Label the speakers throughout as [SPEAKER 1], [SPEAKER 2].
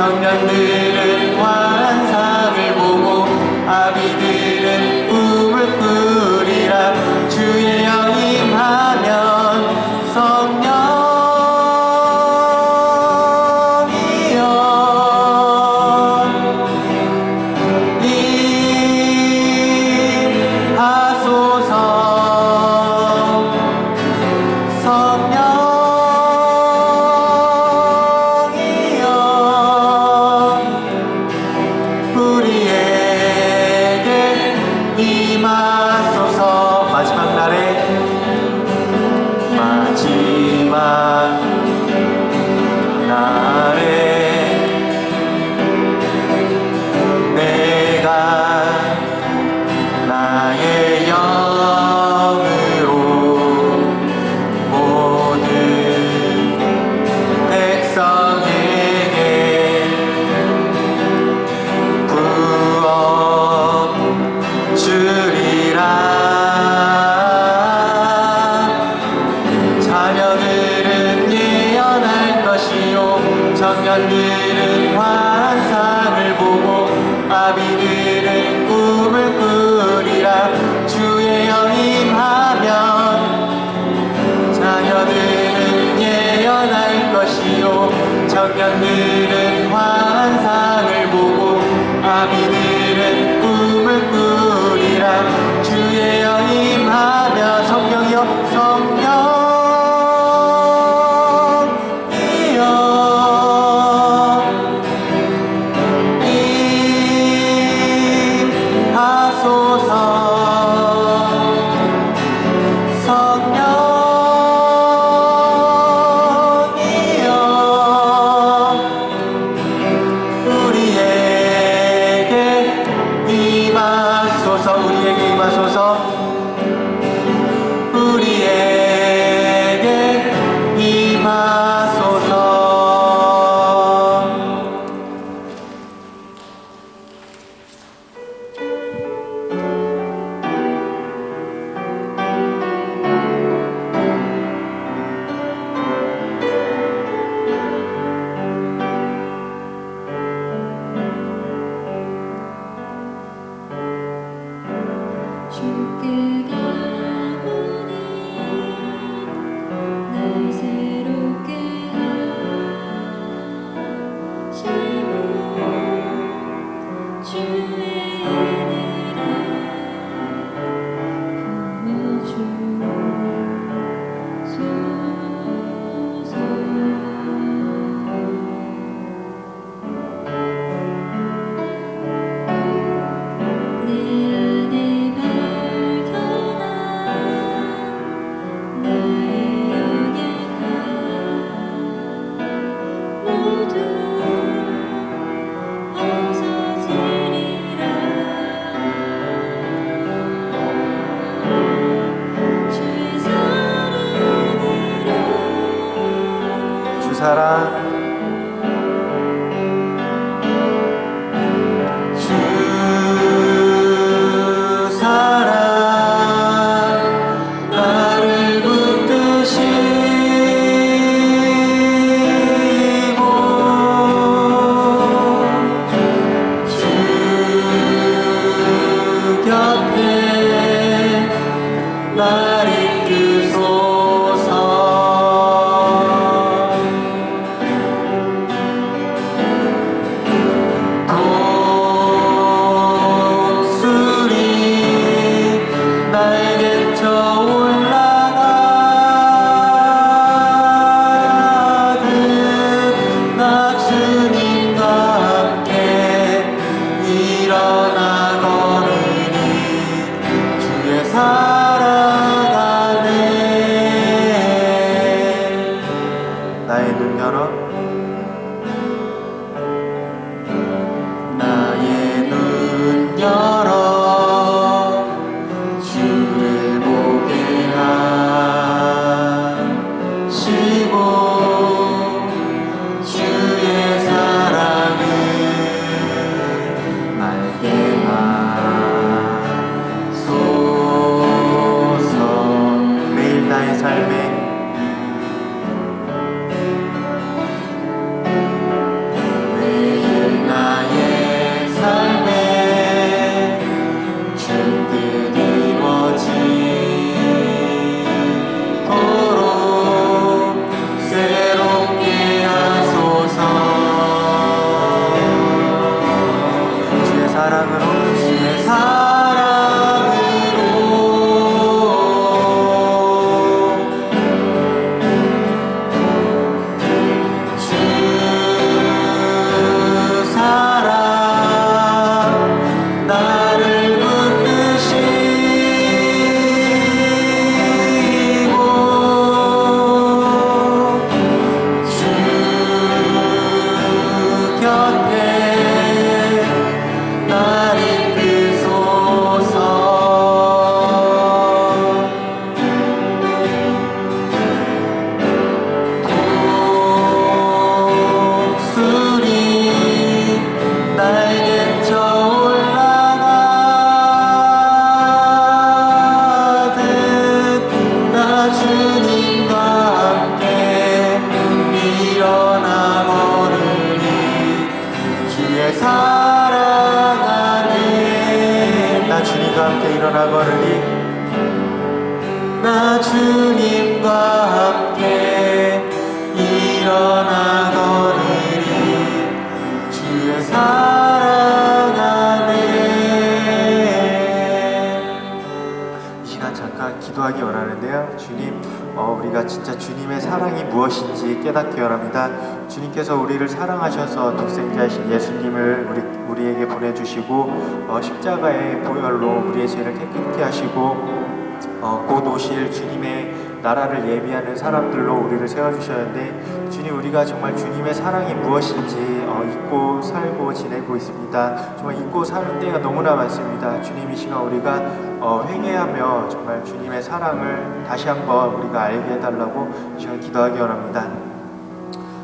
[SPEAKER 1] 청년들 주께 Bye. 사랑 우리가 진짜 주님의 사랑이 무엇인지 깨닫기 원합니다. 주님께서 우리를 사랑하셔서 독생자이신 예수님을 우리, 우리에게 보내주시고 어, 십자가의 보혈로 우리의 죄를 깨끗게 하시고 어, 곧 오실 주님의 나라를 예비하는 사람들로 우리를 세워주셨는데 우리가 정말 주님의 사랑이 무엇인지 어, 잊고 살고 지내고 있습니다. 정말 잊고 사는 때가 너무나 많습니다. 주님 이 시간 우리가 어, 회개하며 정말 주님의 사랑을 다시 한번 우리가 알게 해달라고 이 시간 기도하기 원합니다.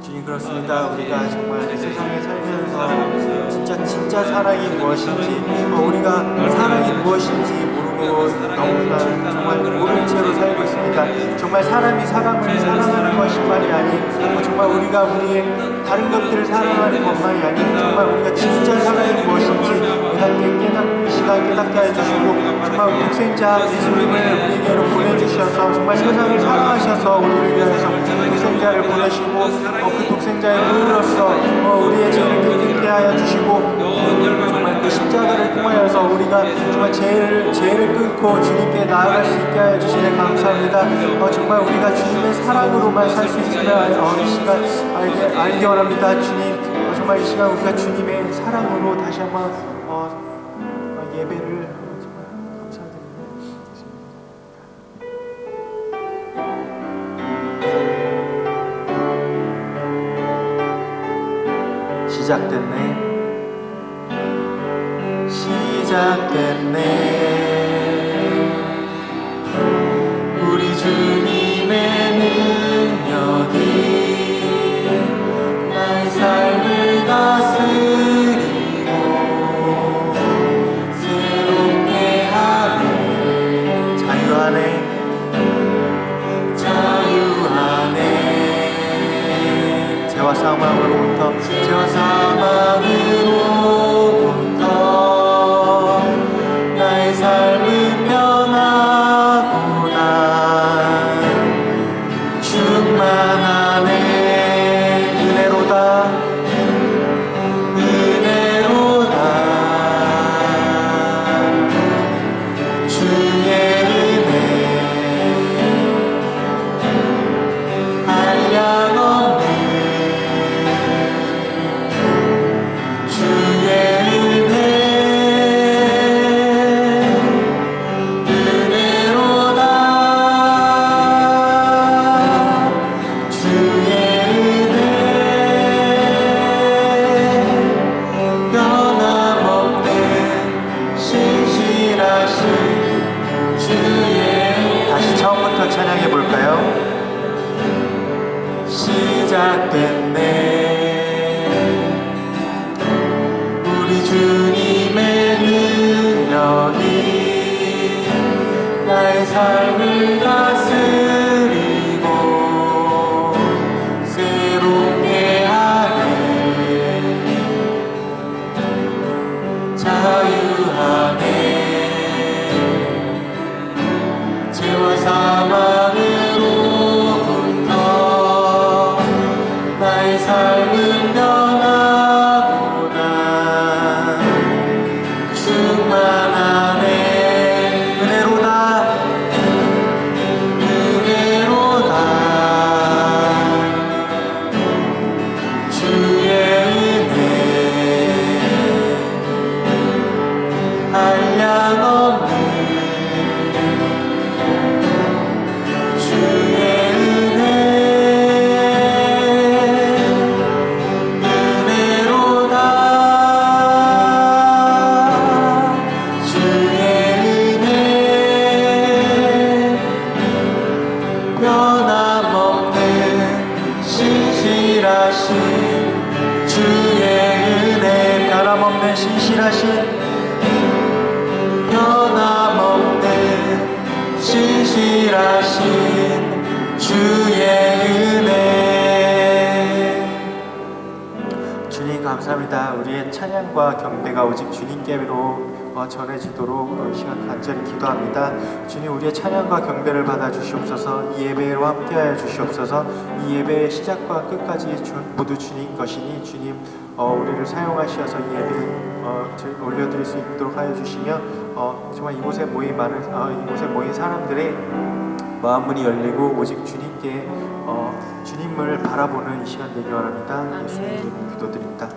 [SPEAKER 1] 주님 그렇습니다. 우리가 정말 이 세상에 살면서 진짜 진짜 사랑이 무엇인지 어, 우리가 사랑이 무엇인지 모르고 너무나 정말 모른 채로 살고 있습니다. 정말 사람이 사람을 사랑하는 것만이 아닌 어, 정말 우리가 우리의 다른 것들을 사랑하는 것만이 아닌 정말 우리가 진짜 사랑이 무엇인지 우리한테 깨닫 이 시간 깨닫게 해주시고 정말 독생자 예수님을 우리에게로 보내주셔서 정말 세상을 사랑하셔서 우리를 위해서 독생자를 보내시고 어, 그 독생자의 보혈로서 어, 우리의 죄를 깨끗게 하여 주시고 그 십자가를 통하여서 우리가 정말 죄를 죄를 끊고 주님께 나아갈 수 있게 하여 주시네 감사합니다. 어, 정말 우리가 주님의 사랑으로만 살 수 있으면 어, 이 시간 알게 알기 원합니다, 주님. 어, 정말 이 시간 우리가 주님의 사랑으로 다시 한번 어, 어, 예배를 감사드립니다. 시작됐네 시작됐네 우리 주님의 능력이 나의 삶을 다스리고 새롭게 하네 자유하네 자유하네 죄와 사망으로부터 죄와 사망으로 자유 변함없는 신실하신 주의 은혜. 변함없는 신실하신 변함없는 신실하신 주의 은혜. 주님 감사합니다. 우리의 찬양과 경배가 오직 주님께로 전해지도록 시간 간절히 기도합니다. 주님 우리의 찬양과 경배를 받아 주시옵소서. 이 예배로 함께하여 주시옵소서. 이 예배의 시작과 끝까지 주, 모두 주님 것이니 주님 어, 우리를 사용하셔서 이 예배를 어, 드- 올려드릴 수 있도록 하여 주시며 어, 정말 이곳에 모인 많은 어, 이곳에 모인 사람들의 마음 문이 열리고 오직 주님께 어, 주님을 바라보는 이 시간 되기 원합니다. 예수님 기도드립니다.